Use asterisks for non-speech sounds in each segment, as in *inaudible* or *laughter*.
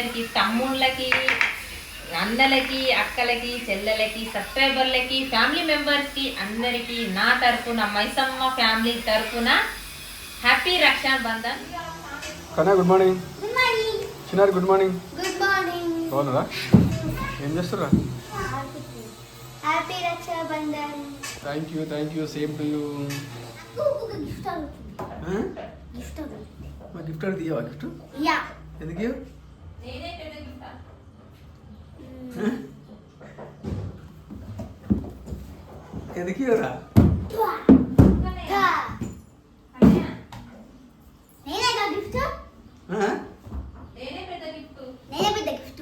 అందరికీ తమ్ముళ్ళకి అన్నలకి అక్కలకి చెల్లెలకి సబ్స్క్రైబర్లకి ఫ్యామిలీ మెంబర్స్కి అందరికీ నా తరపున మైసమ్మ ఫ్యామిలీ తరపున హ్యాపీ రక్షాబంధన్ కన్నా గుడ్ మార్నింగ్ గుడ్ మార్నింగ్ చిన్నారి గుడ్ మార్నింగ్ గుడ్ మార్నింగ్ బాగున్నారా? ఏం చేస్తుర్రా? Happy Rakshabandhan thank you thank you same to you ఒక గిఫ్ట్ అవుతుంది గిఫ్ట్ అవుతుంది మా గిఫ్ట్ తీయవా? గిఫ్ట్? యా. ఎందుకు ఎందుకు ఇవ్వరా? గిఫ్ట్ నేనే పెద్ద గిఫ్ట్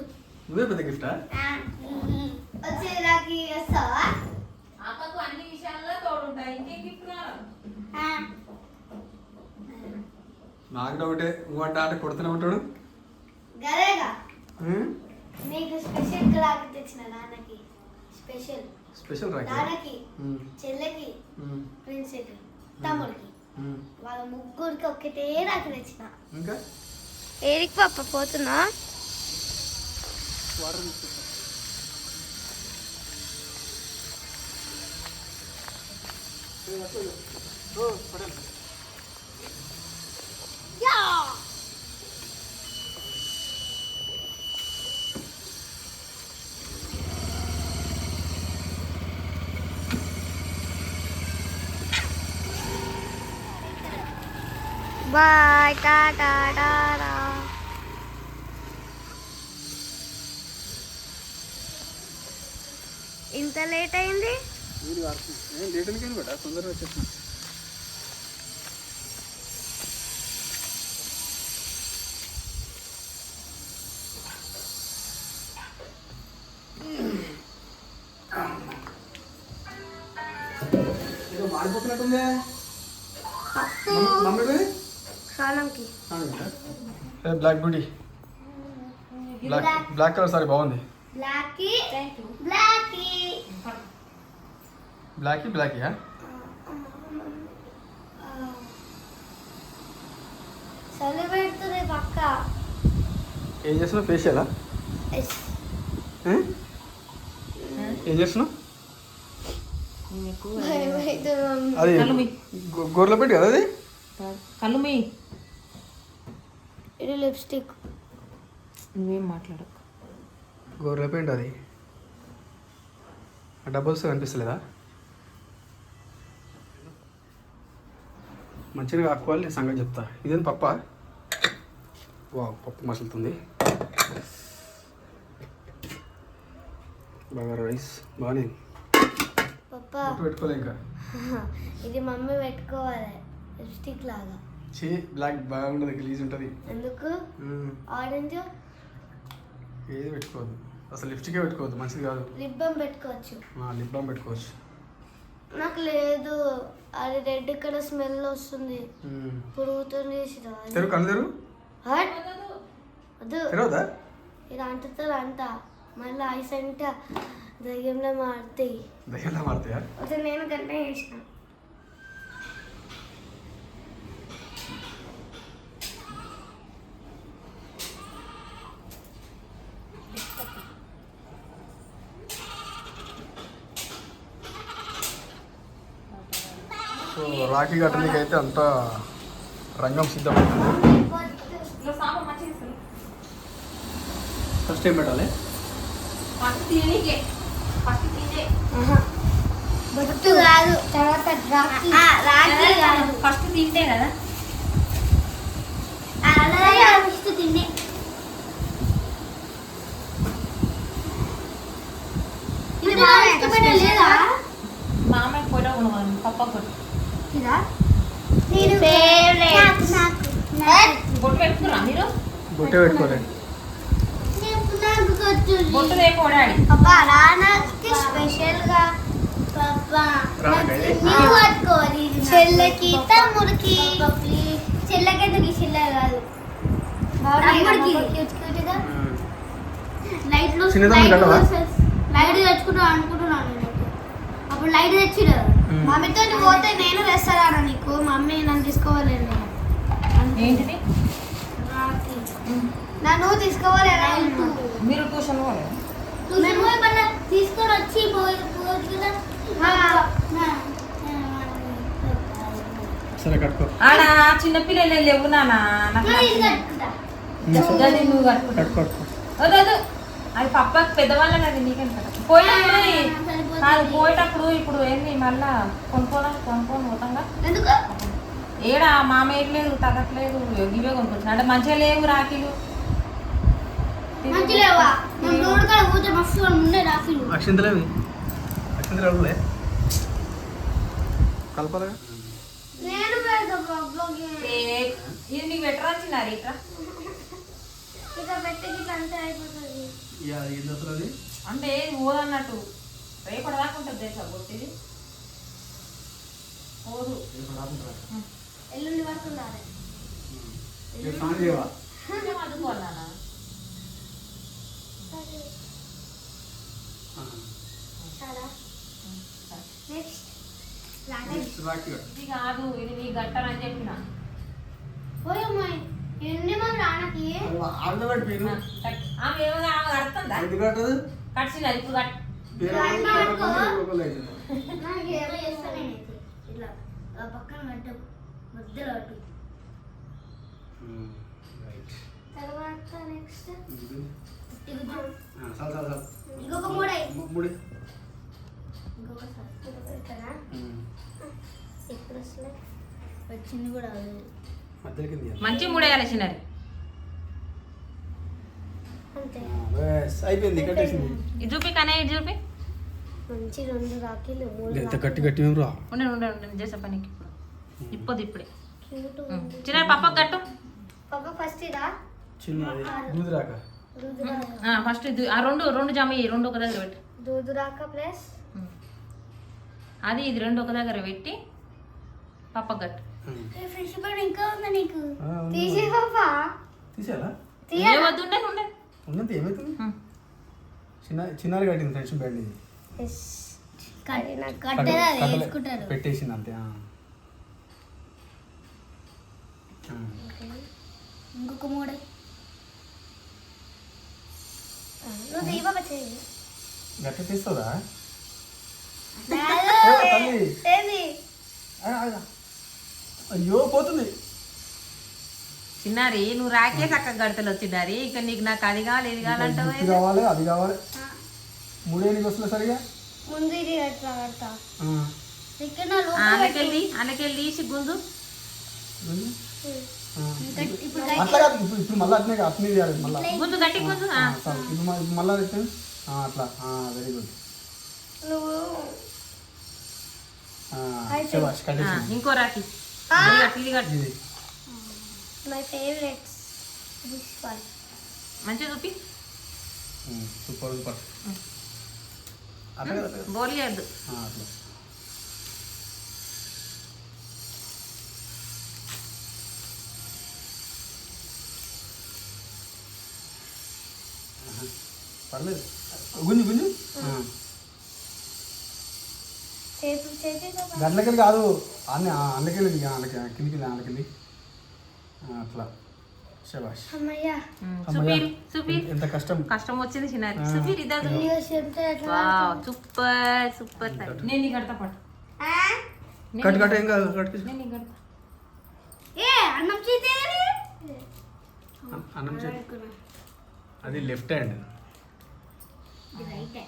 నువ్వే పెద్ద గిఫ్టా వచ్చేదాకి వస్తావా అక్కకు అన్ని విషయాల్లో తోడుంటాయి. ఇంకే గిఫ్ట్ నాకు డౌటే నువ్వు అంటే కొడుతూనే ఉంటాడు. గదేగా హ్మ్? నీకు స్పెషల్ క్లాక్ తెచ్చిన నాన్నకి స్పెషల్ నాన్నకి హ్మ్. చెల్లెకి హ్మ్. ప్రిన్సెకి తమ్ముడికి హ్మ్. వాళ్ళ ముగ్గురికి ఒక్కటే రాకి తెచ్చిన ఇంకా ఏరికి పాప పోతున్నా వాటర్ తీసుకొస్తా. ఓ, పడండి. యా బాయ్ టాటా టాటా ఇంత లేట్ అయింది? నీళ్ళు కారుతుంది. ఏం లేట్ అయింది బేటా? తొందరగా వచ్చేసిన ఏదో మాడిపోతున్నట్టుందే. Mummy స్నానంకి black beauty black black colour sari బాగుంది. బ్లాకీ బ్లాకీ బ్లాక్ బ్లాక్ చలి పెడుతుంది పక్క. ఏం చేస్తున్నావు? ఫేషియలా ఏం? చేస్తున్నావు? అది గొర్రెల పెట్టి కదా అది? కళ్ళు మీ. ఇది లిప్స్టిక్. నువ్వేం మాట్లాడు గొర్రెల పెయింట్ అది. ఆ డబ్బుల్స్ కనిపిస్తలేదా? మంచిగా కాకోవాలి నేను సంగతి చెప్తా. ఇదేం పప్ప? వా పప్పు మసులుతుంది. బాగా రైస్ బాగానే పెట్టుకోలే ఇంకా. *laughs* ఇది మమ్మీ పెట్టుకోవాలి లిప్స్టిక్ లాగా. చే బ్లాక్ బాగుంటుంది గలీజ్ ఉంటుంది. ఎందుకు? ఆరెంజ్ ఏది పెట్టుకోవద్దు. అసలు లిప్స్టికే పెట్టుకోవద్దు మంచిది కాదు. లిప్ బామ్ పెట్టుకోవచ్చు. లిప్ బామ్ పెట్టుకోవచ్చు. నాకు లేదు. అది రెడ్ కలర్ స్మెల్ వస్తుంది. మ్మ్. పురుగుతో తెరు కళ్ళు తెరవదా? ఇది అంటుతుంది అంట మళ్ళీ ఐస్ అంటే దయ్యంలో మారుతాయి. దయ్యాలా మారుతాయా? అసలు నేను గంట చేసిన సో రాఖీ కట్టడానికి అయితే అంతా రంగం సిద్ధమవుతుంది ఫస్ట్ ఏం పెట్టాలి? ఫస్ట్ బొట్టు కాదు. తర్వాత తింటే కదా. ఫస్ట్ కూడా ఉండదు పప్ప కొట్టు ఇదా ఫేవరెట్ నాకు బొట్టు పెట్టుకురా మీరు? బొట్టే పెట్టుకోలే నాకు బొట్టు రేపు ఓడాడి పాపా రానాకి స్పెషల్గా పాపా రానాకి? నీకు పట్టుకోవాలి. చెల్లెకి తమ్ముడికి. చెల్లెకి ఎందుకు చెల్లె కాదు. తమ్ముడికి లైట్? లైట్ తెచ్చుకుంటా అనుకుంటున్నాను నేను. అప్పుడు లైట్ తెచ్చిడు. మమ్మీతో పోతే నేను తెస్తారా నీకు? మమ్మీ నన్ను తీసుకోవాలేదు ఏంటిది? నన్ను తీసుకోవాలేరా? మీరు ట్యూషన్ తీసుకొని వచ్చి సరే కట్టుకో. ఆడ చిన్నపిల్లలు లేవు నానా నాకు గది నువ్వు కట్టుకో అది పప్పకి పెద్దవాళ్ళని అది నీకేం కదా పోయేటప్పుడు కాదు పోయేటప్పుడు ఇప్పుడు ఏంది మళ్ళా కొనుక్కోవడం కొనుక్కొని పోతాంగా? ఎందుకు? ఏడ మామ లేదు తగ్గట్లేదు ఇవే కొనుక్కొచ్చిన. అంటే మంచిగా లేవు రాఖీలు. అక్షింతలేవి అక్షింతలు ఏ- ఇది నీకు పెట్టరాల్సిందారు ఇట్లా ఇక పెట్టి ఇట్లా అంతే అయిపోతుంది. ఏం చేస్తారు అది? అంటే పోదన్నట్టు రేపటి దాకా ఉంటుంది తెలుసా కొట్టిది పోదు. ఎల్లుండి వరకు స్నానం చేయవా చాలా నెక్స్ట్. నెక్స్ట్ రాఖీ కట్టు. ఇది కాదు ఇది నీ గట్టనని చెప్పిన. పోయమ్మాయి *laughs* తర్వాత నెక్స్ట్. ఇంకొక మూడై. ముడి. వస్తలే వచ్చింది కూడా మంచి మూడేయాలి చిన్నది. అంతే. ఆ, బస్ అయిపోయింది కట్టేసింది. ఇది చూపి కానీ ఇది చూపి. మంచి రెండు రాఖీలు మూడు ఎంత గట్టి గట్టి మేము రా. ఉండే ఉండే ఉండే చేసే పనికి ఇప్పుడు. చిన్న కట్టు. పాప ఫస్ట్ ఇదా? చిన్నది దూది రాక. దూదురా ఫస్ట్ ఇది ఆ రెండు రెండు జమ ఇయ్యి, రెండు ఒక దగ్గర పెట్టు. దూదురాక ప్లస్? ఉం. అది ఇది రెండు ఒక దగ్గర పెట్టి పప్పకు కట్టు. తీసేయాలా? ఏమవుతుంది. చిన్న కట్టింది ఫ్రెండ్స్ బ్యాండ్ ఇది. పెట్టేసింది అంతే. ఇంకొక మూడు గట్ట తీస్తుందా తల్లి. అయ్యో పోతుంది. చిన్నారి నువ్వు రాకే చక్కగా గడతలు వచ్చినారి ఇక నీకు నాకు అది కావాలి ఇది కావాలంటావు ఇది కావాలి అది కావాలి. మూడే నీకు వస్తుంది సరిగా? ముందు ఇది కడతా? అనకెళ్ళి అనకెళ్ళి తీసి గుంజు. ఇప్పుడు అట్లా కాదు ఇప్పుడు ఇప్పుడు మళ్ళీ అట్నే అట్నే చేయాలి మళ్ళీ. గుంజు గట్టి గుంజు. ఇప్పుడు మళ్ళీ అట్లా. వెరీ గుడ్ నువ్వు ఇంకో రాకి మై ఫేవరెట్స్ దిస్ వన్. మంచిగా చూపి. Super super. పర్లేదు. గుంజు గుంజు. చేతి కాదు. అన్న అన్నకెళ్ళి అన్నకి కిందికి అన్నకెళ్ళి అట్లా. శబాష్ ఎంత కష్టం. కష్టం వచ్చింది చిన్నారి. ఆ. చూపిరు ఇదే వీడియో చెప్తే ఎట్లా వావ్ సూపర్ సూపర్ నేను నీకు కడతా పట్టు. ఆ? నేను కట్టు నీకు- కట్టు ఏం కాదు కట్టు నేను నీకు కడతా. ఏ అన్నం చేతే అన్నం చేతి అది లెఫ్ట్ హ్యాండ్. రైట్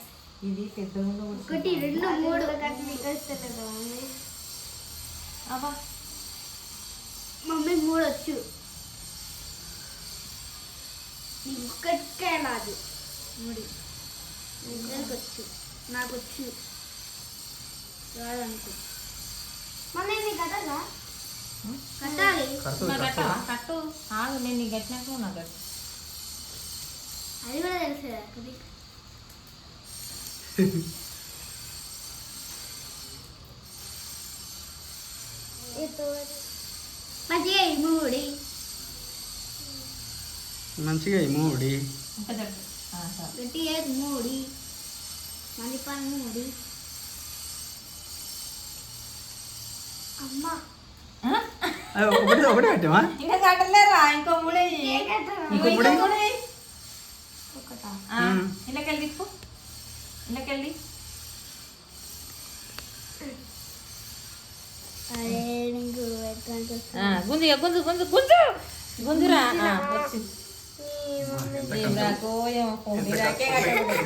ఇది పెద్దగా ఒకటి రెండు మూడు. కట్టలేదు మమ్మీ అబ్బా మమ్మీ మూడు వచ్చు నీకు ఒక్కటే రాదు. మూడు. ఇద్దరికి వచ్చు నాకు వచ్చు రాదనుకో. మమ్మీ నీకు కట్టాలా కట్టాలి. కట్టు ఆగు నేను నీకు కట్టినాక నువ్వు నాకు కట్టు. అది కూడా తెలుసు *laughs* మంచిగా మూడి గట్టిగా మూడి మల్లిపాలు మూడి అమ్మ ఒకటి ఒకటి పెట్టమా ఇంకా కట్టలేరా ఇంకో మూడే ఇంకో మూడే ఒకటా ఇళ్ళకెళ్ళి ఇళ్ళకెళ్ళి గుంజు గుంజు గుంజు గుంజు! గుంజురా వచ్చి.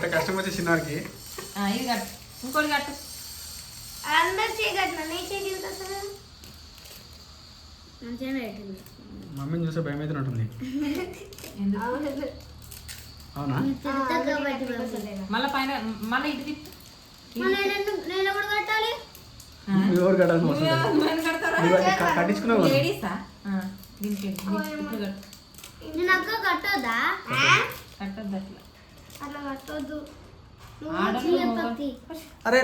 కష్టం. వచ్చి చిన్నారికి? కట్టు. ఇంకోటి కట్టు. మమ్మీని చూసే భయం అయితే ఉంటుంది. అవునా. మళ్ళీ పైన మళ్ళీ నేను కూడా కట్టాలి? ఎవరు కట్టాల్సి కట్టించుకున్నావు కట్టొద్దా? కట్టొద్దు. అరే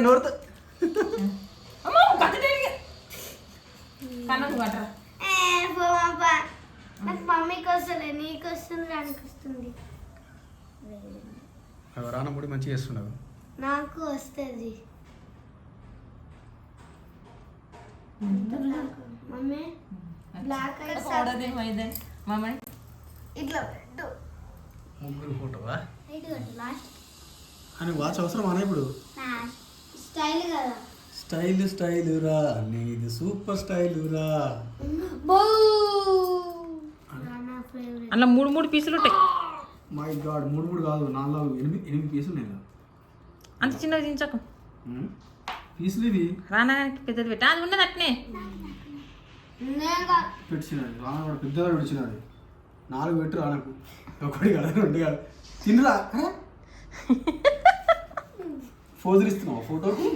నాకు మమ్మీకి నీకు వస్తుంది మంచిగా నాకు వస్తుంది. మమ్మీ బ్లాక్ మమ్మీ ఇట్లా పెట్టు. ముగ్గురు ఫోటోవా? అని వాచ్ అవసరం అనే ఇప్పుడు. స్టైల్ కదా. స్టైల్ స్టైల్ రా నీది సూపర్ స్టైల్ రా. బో! నా ఫేవరెట్ అలా మూడు మూడు పీసులు ఉంటాయి. మై గాడ్ మూడు మూడు కాదు నాలుగు ఎనిమిది ఎనిమిది పీసులు నేను అంత చిన్నది దించకు. పీసులు ఇవి రానానికి పెద్దది పెట్టా. అది ఉన్నది అట్నే. పెట్టినాడు రాన కూడా పెద్దగా పెట్టినాడు నాలుగు పెట్టు రానకు ఒకటి కాదు రెండు కాదు. తిన్నరా. ఫోజులు ఇస్తున్నావు? ఫోటోకు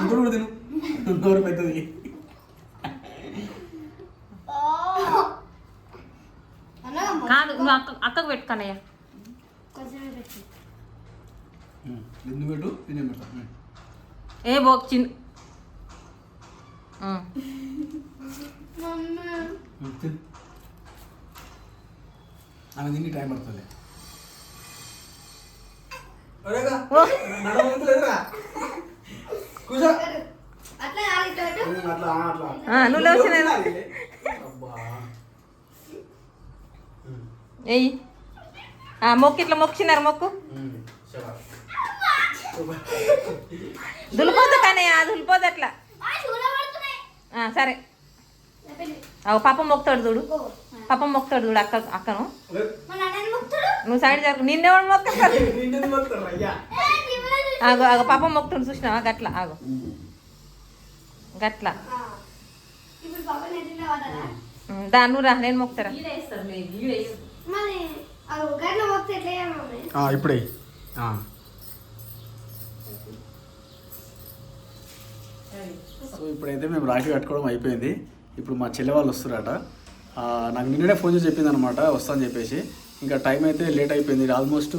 ఇంకోటి కూడా తిను. నోరు పెద్దది. కాదు అక్కకు పెట్టు. బిందు ఏ బోక్ చిన్న తిని. టైం పడుతుంది. నువ్వు లేవచ్చు నేను మొక్కు ఇట్లా మొక్కినారు మొక్కు. దులిపోద్దు కానీ ఆ దులిపోదు అట్లా సరే. అవు పాప మొక్తాడు చూడు. పాప మొక్తాడు చూడు అక్క అక్కను. నువ్వు సైడ్ జరుగు. నిన్నెవడు మొక్తాడు ఆగు ఆగు పాప మొక్తాడు చూసినావా? గట్ల ఆగు. గట్ల. దాన్ని రా నేను మొక్తారా ఇప్పుడే. సో ఇప్పుడైతే మేము రాఖీ కట్టుకోవడం అయిపోయింది. ఇప్పుడు మా చెల్లె వాళ్ళు వస్తారట నాకు నిన్ననే ఫోన్ చేసి చెప్పింది అనమాట వస్తాను చెప్పేసి. ఇంకా టైం అయితే లేట్ అయిపోయింది. ఆల్మోస్ట్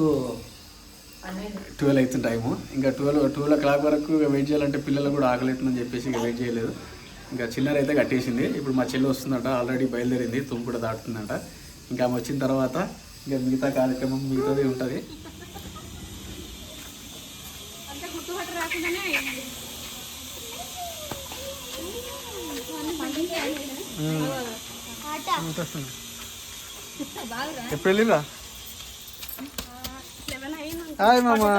ట్వెల్వ్ అవుతుంది టైము. ఇంకా ట్వెల్వ్ ట్వెల్వ్ ఓ క్లాక్ వరకు వెయిట్ చేయాలంటే పిల్లలు కూడా ఆకలిస్తుందని చెప్పేసి ఇంకా వెయిట్ చేయలేదు. ఇంకా చిల్లర అయితే కట్టేసింది. ఇప్పుడు మా చెల్లి వస్తుందట ఆల్రెడీ బయలుదేరింది తుమ్ము కూడా దాటుతుందంట. ఇంకా ఆమె వచ్చిన తర్వాత ఇంకా మిగతా కార్యక్రమం మిగతాది ఉంటుంది. ఎప్పుడు వెళ్ళిరా హాయ్ మామా.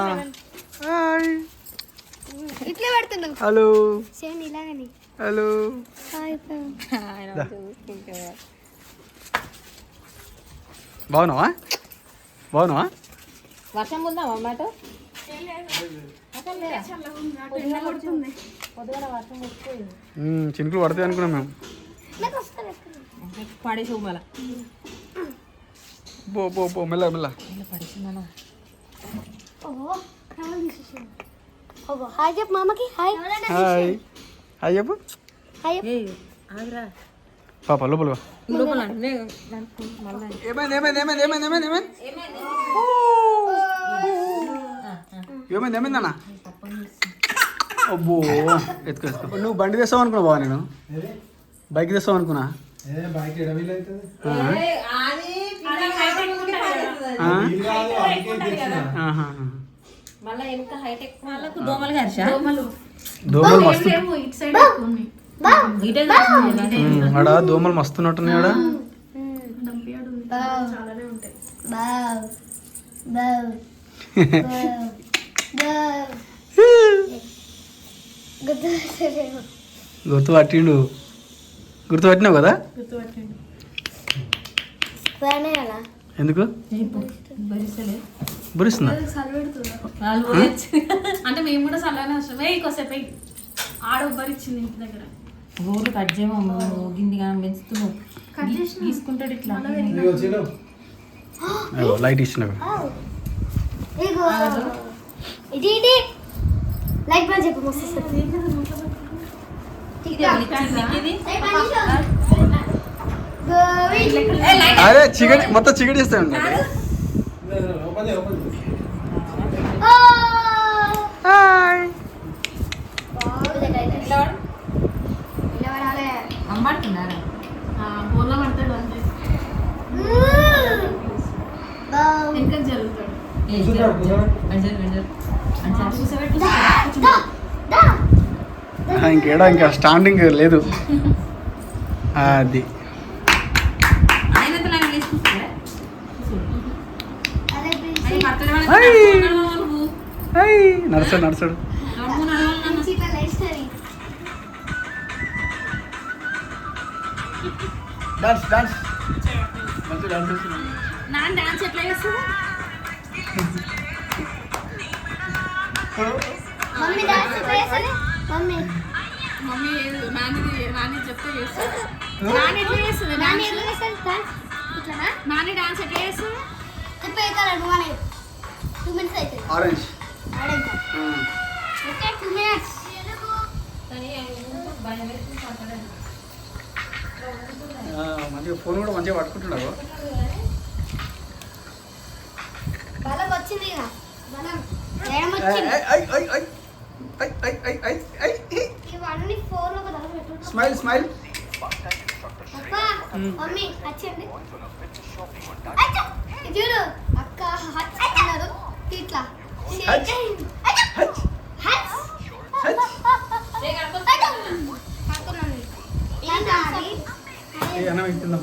హాయ్. ఇట్లా హలో. సేమ్ ఇలాగని. హలో. బాగున్నావా? బాగున్నావా? వర్షం ఉందా మాట చినుకులు పడతాయి అనుకున్నాం మేము. నాకు వస్తారు పడేసి మళ్ళా. పో పో పో మెల్ల మెల్ల. ఓహో హాయ్ చెప్పు మామకి హాయ్. హాయ్. హాయ్ చెప్పు. హాయ్ ఆగురా. పాప లోపల. లోపల నేను దానికి మళ్ళా. ఏమైంది ఏమైంది ఏమైంది ఏమైంది ఏమైంది ఏమైంది? ఏమైంది? ఏమైంది అన్న అబ్బో ఎత్తుకో ఎత్తుకో. నువ్వు బండి తెస్తావు అనుకున్నా బావ నేను. బైక్ తెస్తాం అనుకున్నా? ఆడ దోమలు మస్తున్నట్టున్నాయి ఆడ? *laughs* గుర్తు పట్టిండు గుర్తు పట్టినావు కదా? ఎందుకు. బురిస్తున్నా. అంటే మేము కూడా చల్లగానే వస్తాం. ఏ కొసేపు. ఆడ ఉబ్బరి ఇచ్చింది ఇంటి దగ్గర. ఊరు కట్ చేయమమ్మ గిందిగా పెంచుతున్నావు. తీసుకుంటాడు ఇట్లా. లైట్ ఇచ్చినావు. ఇది ఇది. లైక్ బంద్ చెప్పు అరే చికెన్ మొత్తం చికెన్. నిలబడాలి. అమ్మంటున్నారా బోన్లో పడతాడు అంతే. వెనక జరుగుతాడు. కూర్చోబెట్టి. ఇంకేడా ఇంకా స్టాండింగ్ లేదు. అది. Life story. డాన్స్ డాన్స్ మంచి డాన్స్ నాన్న డాన్స్ ఎట్లా మమ్మీ డాన్స్ ఎట్లా? మమ్మీ. మమ్మీ నాని నాని చెప్తే నాని ఎట్లా చేస్తుంది? నాని ఎట్లా చేస్తుంది? డాన్స్? ఇట్లానా? నాని డాన్స్ ఎట్లా చేస్తుంది? చెప్పే కదా నువ్వు అనేది టూ మినిట్స్ అవుతుంది. ఆరెంజ్ ఆడంతా ఓకే టూ మినిట్స్. కానీ ఆయన ఊరుకు భయం వేస్తుంది పక్కన. మంచిగా ఫోన్ కూడా మంచిగా పట్టుకుంటున్నావు? బలం వచ్చింది బలం. స్మైల్ స్మైల్ చూడు అక్క అన్నారు. ఇట్లా. అన్నం.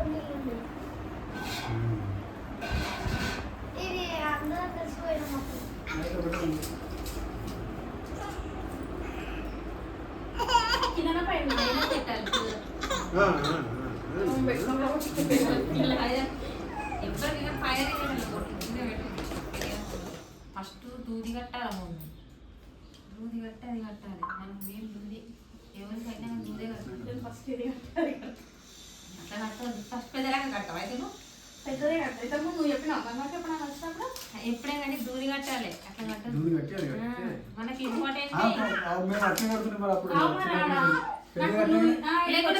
ఫస్ట్ దూది కట్టాలి ముందు దూది కట్టి అది కట్టాలి మనం ఏం దూది ఎవరికైనా దూదే కట్టాలి ఫస్ట్ ఇది కట్టాలి. ఫస్ట్ పెద్దలాగా కట్టావు అయితే నువ్వు పెద్దదే కట్టాలి ఇంతకు నువ్వు చెప్పినావు అన్నమాట ఎప్పుడైనా వచ్చినప్పుడు ఎప్పుడే కానీ దూది కట్టాలి అట్లా కట్టాలి దూది. మనకి ఇంపార్టెంట్ మేము అట్లే కడుతున్నాం మరి అప్పుడు కట్టాలి లేకుంటే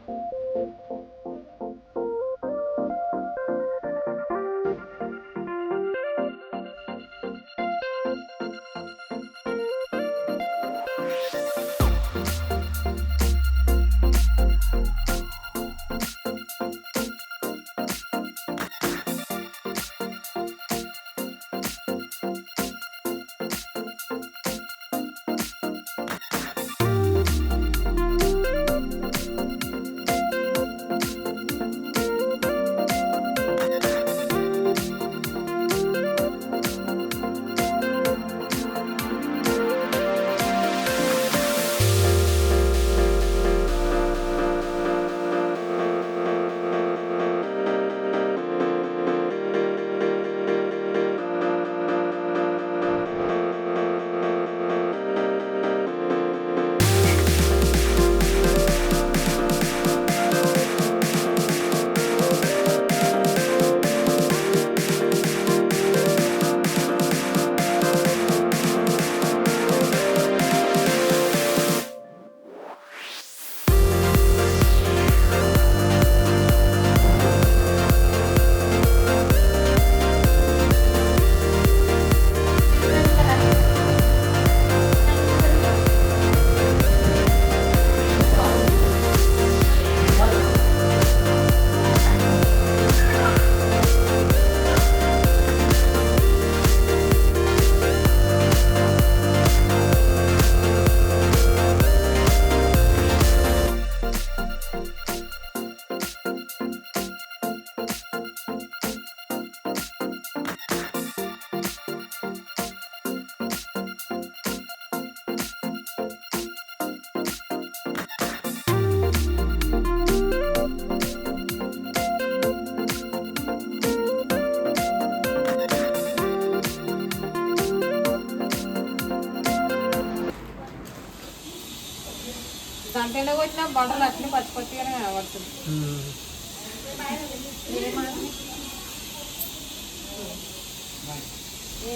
గంట ఎండ కొట్టినా బట్టలు అట్లనే పచ్చి పచ్చిగానే కనబడుతుంది.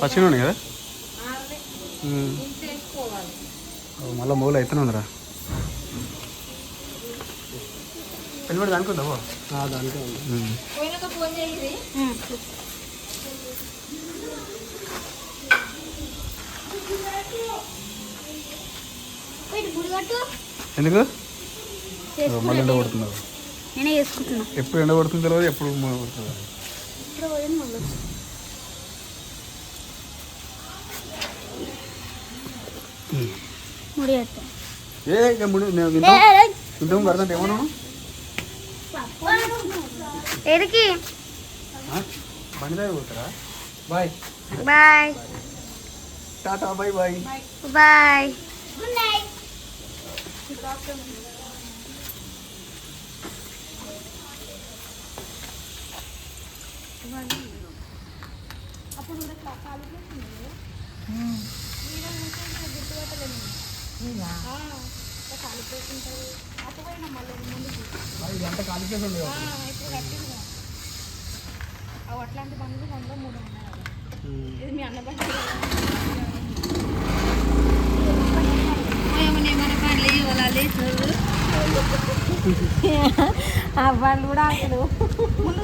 పచ్చిగా ఉన్నాయి కదా? మళ్ళీ మూలు అవుతూనే ఉందిరా. పెళ్ళిపడి దానికి ఉందా. దానికే ఉంది ఎందుకు? మళ్ళీ ఎండ కొడుతున్నారు. నేనే చేసుకుంటున్నా. ఎప్పుడు ఎండ కొడుతుందో తెలియదు ఎప్పుడు కొడుతుందో. ఏ ముడి వింటాం? పడుతుంటే ఎడికి పోతారా? Bye. Bye. Tata bye bye. Bye. Good night ఇదంతా ఖాళీ చేసి అట్లాంటి పనులు వంద మూడు ఉన్నాయి ఇది మీ అన్న బండి ఏమన్నా ఏమన్నా బండ్లు కూడా అసలు ముందు